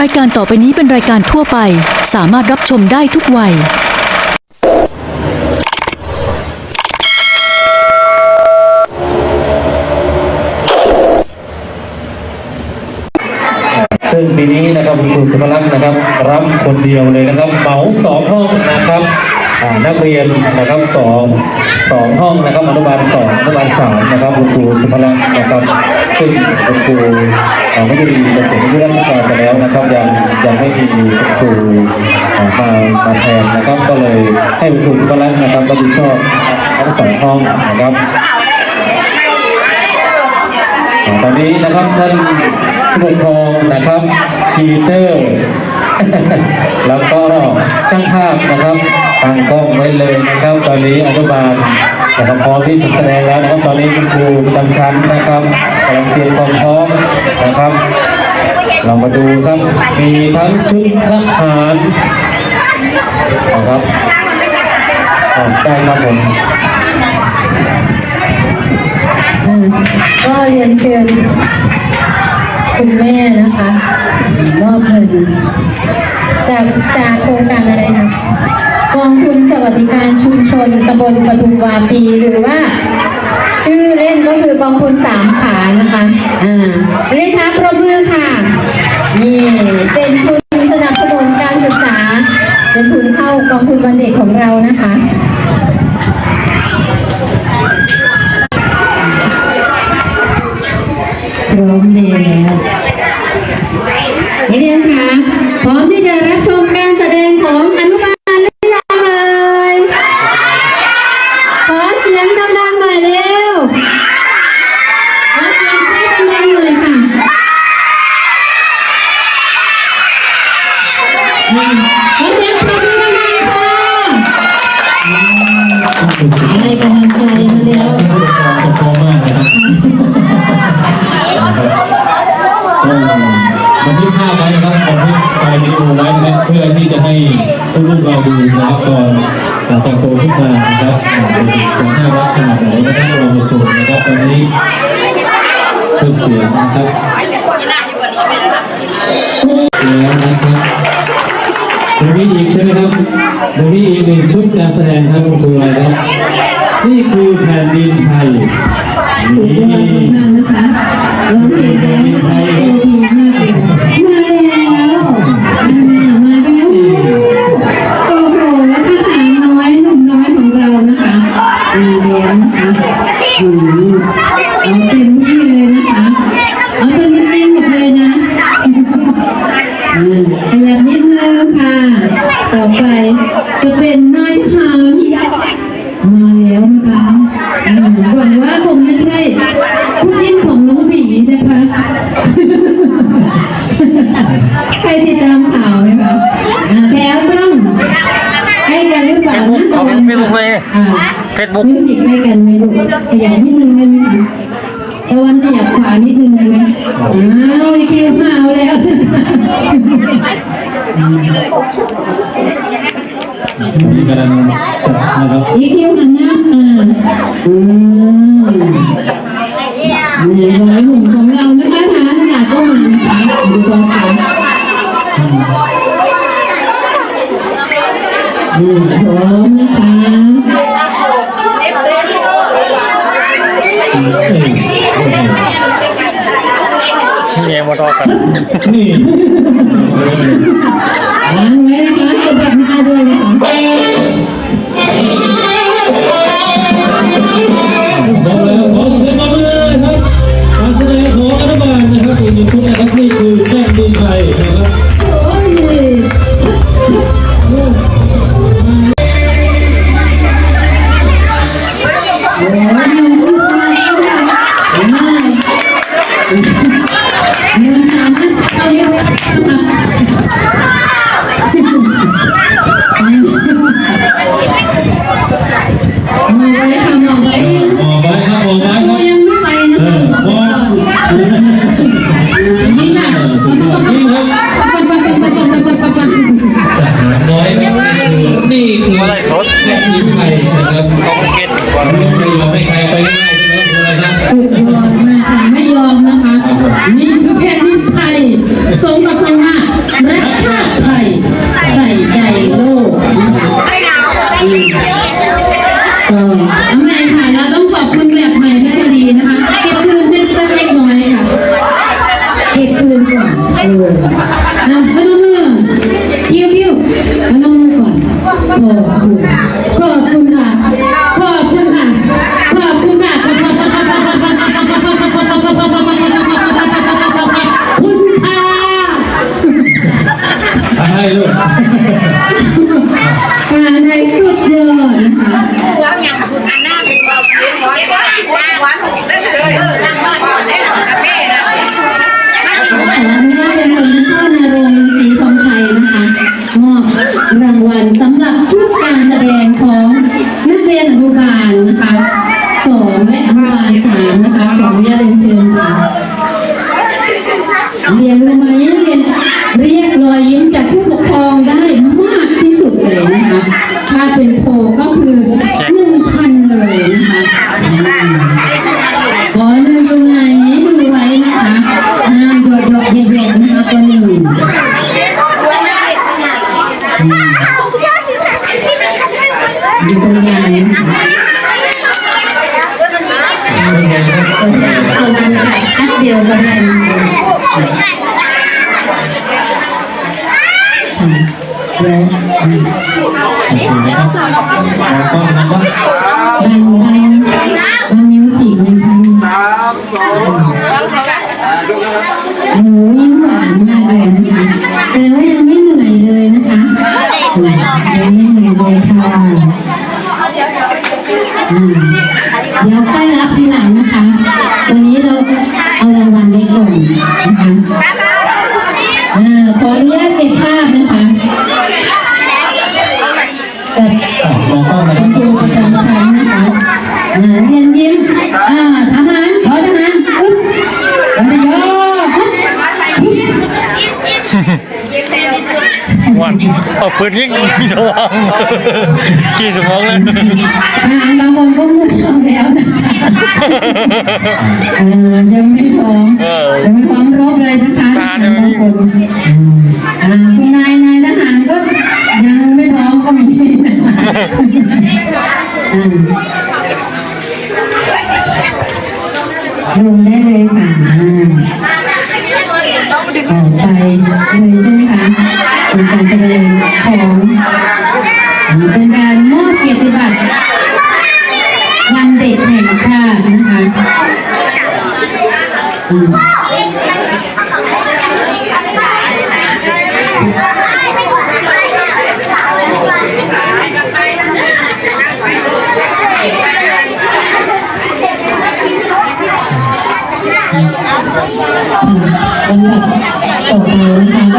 รายการต่อไปนี้เป็นรายการทั่วไป สามารถรับชมได้ทุกวัย ซึ่งปีนี้นะครับคุณครูสุภลักษณ์นะครับ รับคนเดียวเลยนะครับเหมาสองห้องนะครับ นักเรียนนะครับสองสองห้องนะครับอนุบาลสองอนุบาลสามนะครับคุณครูสุภลักษณ์นะครับซึ่งคุณครูอ่าไม่ได้มีเกษียณอายุราชการไปแล้วนะครับยังยังไม่มีคุณครูอ่ามามาแทนนะครับก็เลยให้คุณครูสุภลักษณ์นะครับรับผิดชอบทั้งสองห้องนะครับตอนนี้นะครับท่านผู้ปกครองนะครับชีเตอร์ แล้วก็ช่างภาพนะครับตั้งกล้องไว้เลยนะครับ ตอนนี้อนุบาลนะครับพร้อมที่จะแสดงแล้วนะครับตอนนี้คุณครูประจำชั้นนะครับกำลังเตรียมความพร้อมนะครับ เรามาดูครับมีทั้งชุดทหารนะครับอ่าได้ครับผมก็เรียนเชิญคุณแม่นะคะ มอบเงินจากจากโครงการอะไรนะกองทุนสวัสดิการชุมชนตำบลปทุมวาปีหรือว่า ชื่อเล่นก็คือกองทุนสามขานะคะอ่าเรียนครับปรบมือค่ะนี่เป็นทุนสนับสนุนการศึกษาเป็นทุนเข้ากองทุนวันเด็กของเรานะคะ มที่จะรับชมการแสดงของอนุบาลหรือยังเอ่ยขอเสียงดังๆหน่อยเร็วขอเสียงให้ดังๆหน่อยค่ะนี่ขอเสียงปรบมือดังๆค่ะให้กำลังใจมาแล้วผู้ปกครองจะพร้อมมากนะครับ บันทึกภาพไว้นะครับบันทึกไฟล์วิดีโอไว้นะครับเพื่อที่จะให้ลูกๆเราดูนะครับตอนแต่งตัวขึ้นมานะครับเด็นน่ารักขนาดไหนนะครับเรามาชมนะครับตอนนี้คือเสียงนะครับแล้วนะครับตรงนี้อีกใช่ไหมครับตรงนี้อีกหนึ่งชุดการแสดงครับคุณครูอะไรครับนี่คือ Facebook มิวสิกใกล้กันไหมลูกขยับนิดนึงได้ไหมคะตะวันขยับขวานิดนึงได้ไหมอ้าวอีคิวข่าวแล้วนี่กำลังจัดนะครับอีคิวหันหน้ามาอืมนี่ร้อยหนุ่มของเรานะคะทหารอากาก็มานะคะดูกองทัพอืมพร้อมนะคะ นี่มอตอกันนี่อันนี้นะคะจะแบ่งให้ด้วยนะคะ แล้วก็นะครับดันดังดันมิวสิกนะคะโอ้โหยิ้มหวานมากเลยนะคะแต่ว่ายังไม่เหนื่อยเลยนะคะยังไม่เหนื่อยเลยค่ะเดี๋ยวค่อยรับทีหลังนะคะ ฮึบวันเอาปืนยิงมีสมองกี่สมองเลยทหารบางคนก็มุ่งแล้วนะคะยังไม่พร้อมยังไม่พร้อมรบเลยนะคะบางคนอ่าคุณนายนายทหารก็ยังไม่พร้อมก็มีนะคะอ่าลงได้เลยค่ะอ่ออกไปเลยใช่ไหม ของอ่าเป็นการมอบเกียรติบัตรวันเด็กแห่งชาตินะคะอืมลำดับต่อไปนะคะ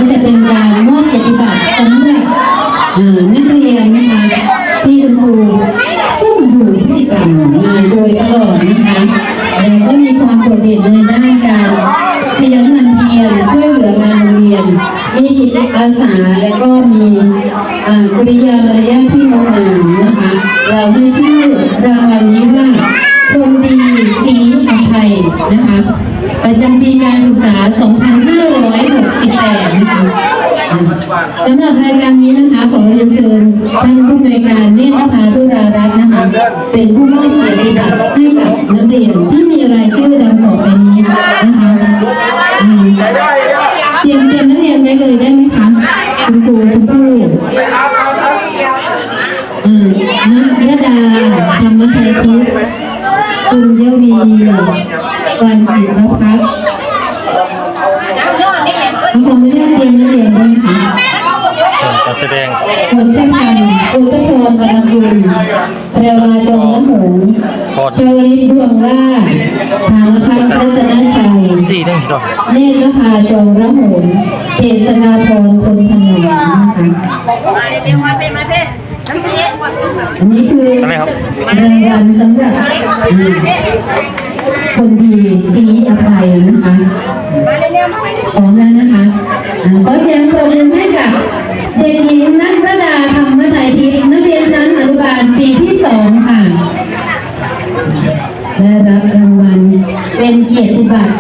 เราให้ชื่อรางวัลนี้ว่าคนดีสีอภัยนะคะ ประจำปีการศึกษา 2568 นะคะสำหรับรายการนี้นะคะขอเรียนเชิญท่านผู้อำนวยการเนตรภาธุรารัตน์นะคะ เป็นผู้มอบเกียรติบัตรให้กับนักเรียนที่มีรายชื่อดังต่อไปนี้นะคะเตรียมเตรียมนักเรียนไว้เลยได้ไหมคะคุณครูคุณครูเออนักยดาธรรมไท ยทิพย์คุณเยวีวันจิรพัฒน์ขออนุญาตเตรียมนักเรียนด้วยนะคะการแสดงกฎชพันธ์อุตพรวรรณกุลแพรวาจงละหงเชอริดดวงราชธารพัฒน์รัตนชัยสี่ได้สองเนตรภาจงระหงเจษฎาพรคนถนนนะคะ อันนี้คืออะไรครับ รางวัลสำหรับคนดีสีอภัยนะคะพร้อมแล้วนะคะขอเสียงปรบมือให้กับ เด็กหญิงนัทรดาธรรมไทยทิพย์นักเรียนชั้นอนุบาลปีที่สองค่ะ ได้รับรางวัลเป็นเกียรติบัตร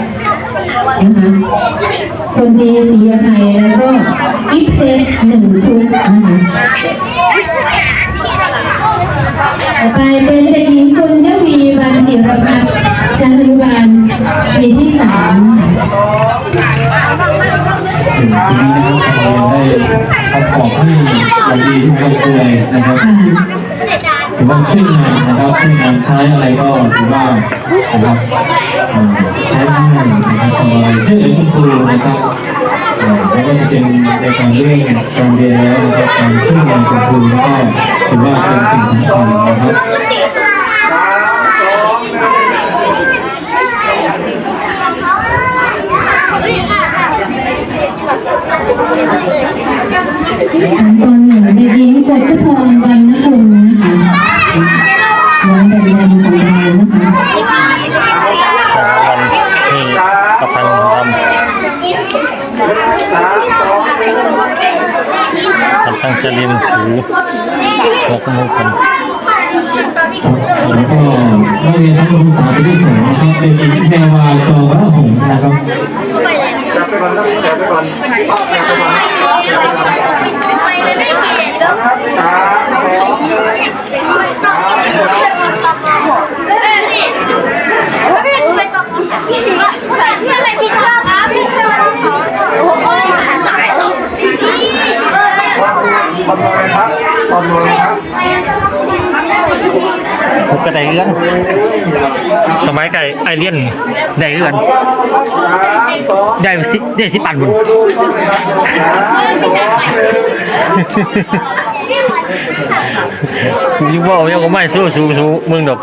นะคะ คนดีสีอภัยแล้วก็ กิฟต์เซตหนึ่งชุดนะคะต่อไปเป็นเด็กหญิงคุณยวีบันจิรพัฒน์ชั้นอนุบาลปีที่สามสิ่งที่นี้นะครับเราได้ทำของที่อย่างดีใช่ไหมครับครูเลยนะครับค่ะถือว่าช่วยงานนะครับช่วยงานใช้อะไรก็ถือว่านะครับเอ่อใช้ง่ายนะครับทำอะไรช่วยเหลือคุณครูนะครับ เอ่อไม่ว่าจะเป็นในการเรื่องการเรียนแล้วนะครับการช่วยงานคุณครูก็ถือว่าเป็นสิ่งสำคัญนะครับตัวหนึ่งเด็กหญิงกฤษพรวรรณกุลนะคะน้องแดง จะเรียนหนังสือหัวขโมยกันแล้วก็นักเรียนชั้นประถมศึกษาปีที่สองนะครับเป็นหญิงแพรวาจอวรหงนะครับ ผมก็ได้เรื่องสมัยไก่ไอเลียนได้เรื่องได้สิได้สิปันบุญยูบอกยังก็ไม่สู้สู้สู้มึงดอก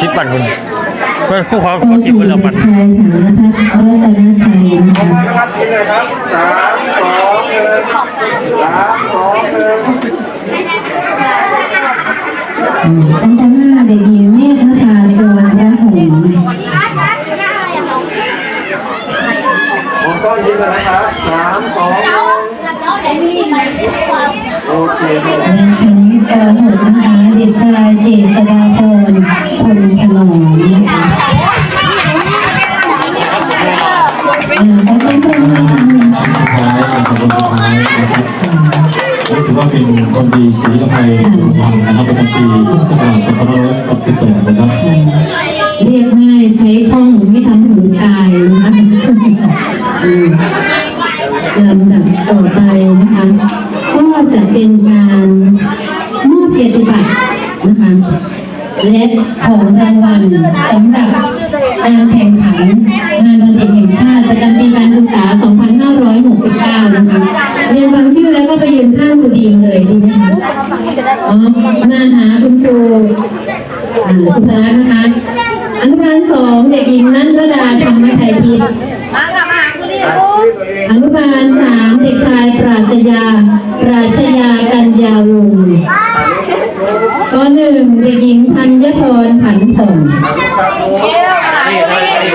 สิปันบุญมันผู้ความปเขาสิสี่บุญเด็ละกมันชายฐานนะคะรัตนชัยนะคะอื มชั้นปห้าเด็กหญิงเนตรนภาจวรระหงส์ผมก็ยินเลยนะครับสามสองโอเคครับและชั้นป .6 นะคะเด็กชายเจษฎาพรพลถนอมนะคะอ่าขอบคุณค่ะ นะครับนี่ถือว่าเป็นคนดีศรีอภัยบุญธรรมนะครับประจำปีพุทธศักราช2568นะครับ เรียกง่ายใช้ข้องไม่ทำหูตายนะคะอืมลำดับต่อไปนะคะ ก็จะเป็นการมอบเกียรติบัตรนะคะและของรางวัลสำหรับการแข่งขัน ดูดีเลยดีไหมคะอ๋อมาหาคุณครูอ่าสุภลักษณ์นะคะอนุบาลสองเด็กหญิงนันรดาธรรมชัยพิษอนุบาลสามเด็กชายปราชญาปราชญากัญญาวงศ์ปหนึ่งเด็กหญิงธัญพรผันผ่อง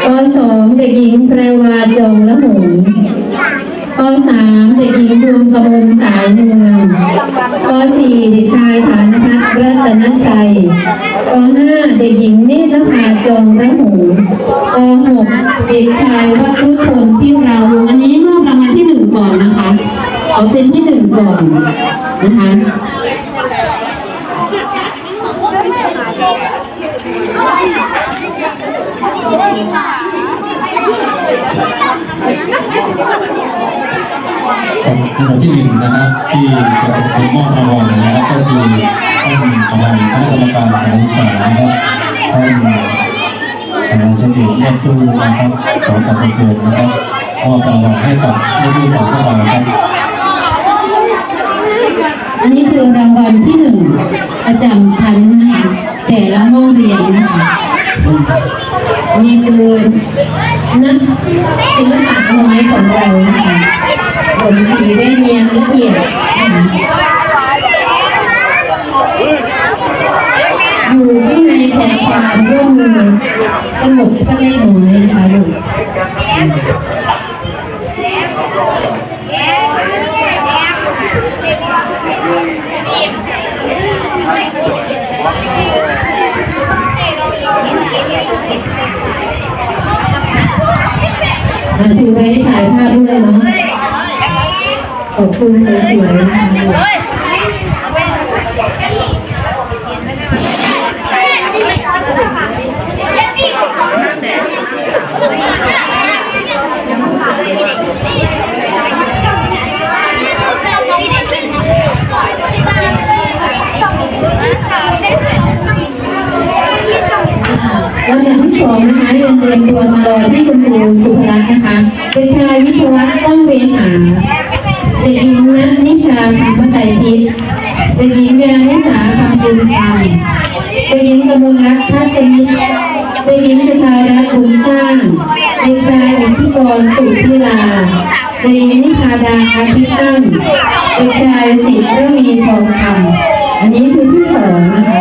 ปสองเด็กหญิงแพรวา อ.สี่เด็กชายฐานพัฒน์รัตนชัยปาเด็กหญิงเนตรภาจงระหูปกเด็กชายวัชรุพลพิราวอันนี้มอบรางวัลที่หนึ่งก่อนนะคะขอเป็นที่หนึ่งก่อนนะคะจะได้ค่า อันดับที่หนึ่งนะครับที่จะเป็นมอบรางวัลนะครับก็คือท่านประธานคณะกรรมการสายสารนะครับท่านเอ่อเฉลิมแยกตู้นะครับขอการเชิญนะครับมอบรางวัลให้กับผู้ที่ตอบเข้ามาครับอันนี้คือรางวัลที่หนึ่งประจำชั้นนะคะแต่ละห้องเรียนนะคะนี่คือนักศิลปะน้อยของเรานะคะ ผลสีได้เนียนละเอียดอยู่ข้างในของความร่วมมือสงบสักเล็กน้อยนะคะลูกถือไว้ถ่ายภาพด้วยเนาะ ขอบคุณสวยๆนะคะลำดับที่สองนะคะเรียนเตรียมตัวมารอที่คุณครูสุภรัตน์นะคะเด็กชายวิทยวัฒน์ต้องเวหา ด็กหญิงนัทนิชาธรรมไตรทิพย์เด็กหญิงยานิสาคำบุญธรรมเด็กหญิงกมลรัตน์ทัศนิเด็กหญิงจุธารัตน์บุญสร้างเด็กชายอิทธิกรตุพิลาเด็กหญิงนิพาดาอาทิตย์ตั้งเด็กชายสิทธิ์ระมีทองคำอันนี้คือที่สองนะคะ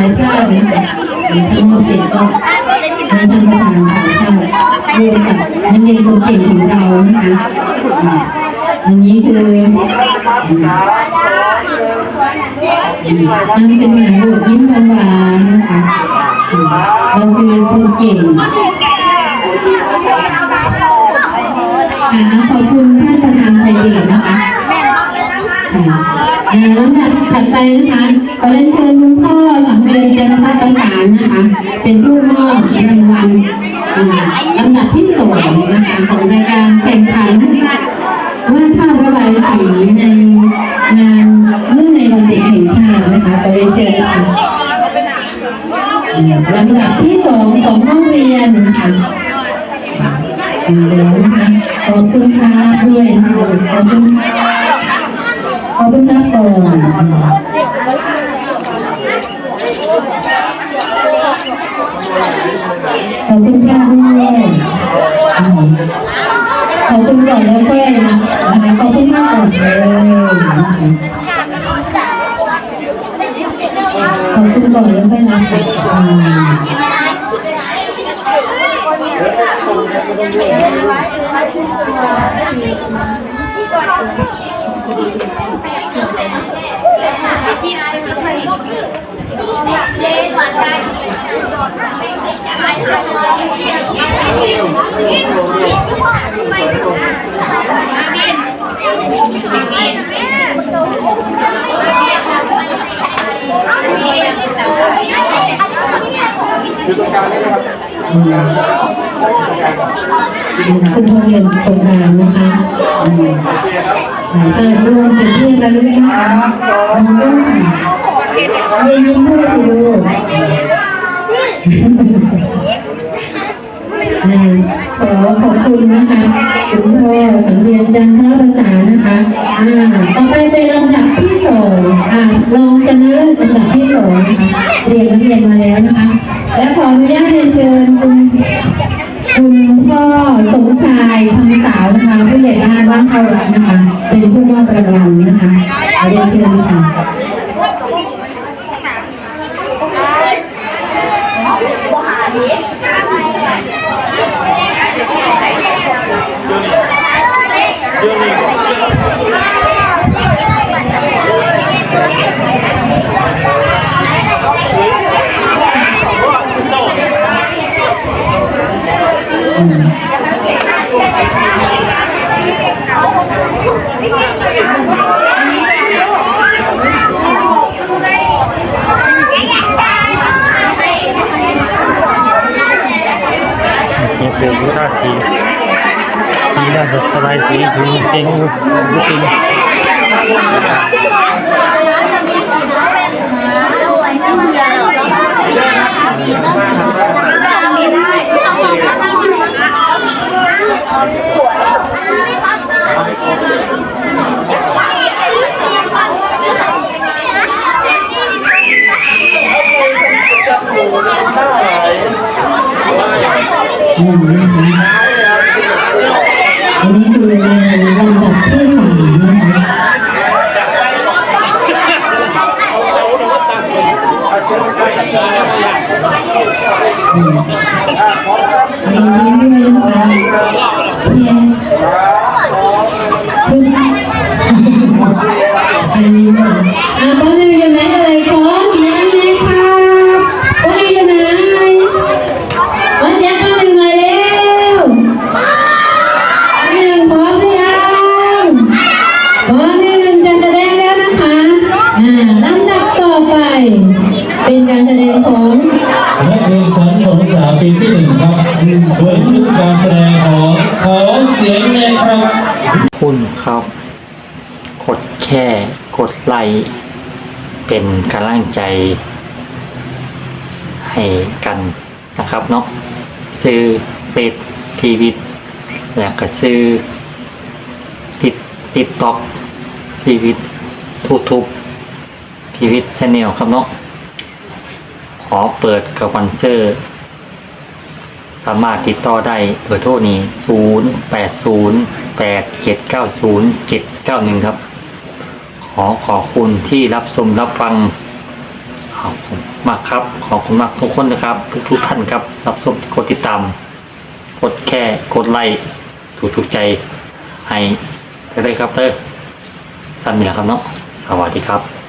ายภาพนะคะทั้งหมดเสร็จก็ให้ท่านประธานถ่ายภาพร่วมกับนักเรียนคนเก่งของเรานะคะอันนี้คือนั่นเป็นหมายรูปยิ้มหวานๆนะคะเราคือคนเก่งค่ะขอบคุณท่านประธานชัยเดชนะคะค่ะเอ่อลำดับถัดไปนะคะ ขอเรียนเชิญคุณพ่อสังเวียนจันทประสานนะคะ เป็นผู้มอบรางวัลอ่าลำดับที่สองนะคะของรายการแข่งขันวาดภาพระบายสีในงานเนื่องในวันเด็กแห่งชาตินะคะขอเรียนเชิญค่ะอ่าลำดับที่สองของห้องเรียนนะคะขอบคุณค่ะด้วยนขอบคุณค่ะขอบคุณค่ะก่อน ขอบคุณค่ะด้วยขอบคุณก่อนแล้วก็นะคะขอบคุณค่ะก่อนเลยนะคะขอบคุณก่อนแล้วก็นะคะอ ยู่ตรงกลางนี่นะครับคุณพ่อเรียนโครงการนะคะอืมก็ร่วมเป็นที่ ระลึกนะคะแล้วก็เรียนยิ้มด้วยสิลูกขอขอบคุณนะคะคุณพ่อสังเวียนจันทรประสานนะคะอ่าต่อไปเป็นลำดับที่สองอ่ารองชนะเลิศลำดับที่สองนะคะเรียนนักเรียนมาแล้วนะคะ และขออนุญาตเรียนเชิญคุณ คุณพ่อสมชายคำสาวนะคะผู้ใหญ่บ้านบ้านเขารักนะคะ เป็นผู้มอบรางวัลนะคะเรียนเชิญค่ะนี่คือผู้ท่าหน้าสดส บายสีถึงเก่งลูก ใจให้กันนะครับเนาะซื้อเฟซพีวิตแล้วก็ซื้อติดติดต็อกพีวิตทูทูบพีวิตชแนลครับเนาะขอเปิดกับวันเซอร์ สามารถติดต่อได้เบอร์โทรนี้ 0 8 0 8 7 9 0 7 9 1 ครับ ขอขอบคุณที่รับชมรับฟัง ขอบคุณมากครับขอบคุณมากทุกคนนะครับ ทุกทุกท่านครับรับชมกดติดตามกดแค่กดไลค์ถูกถูกใจให้ได้ครับเตอร์สั้นมีแล้วครับเนาะสวัสดีครับ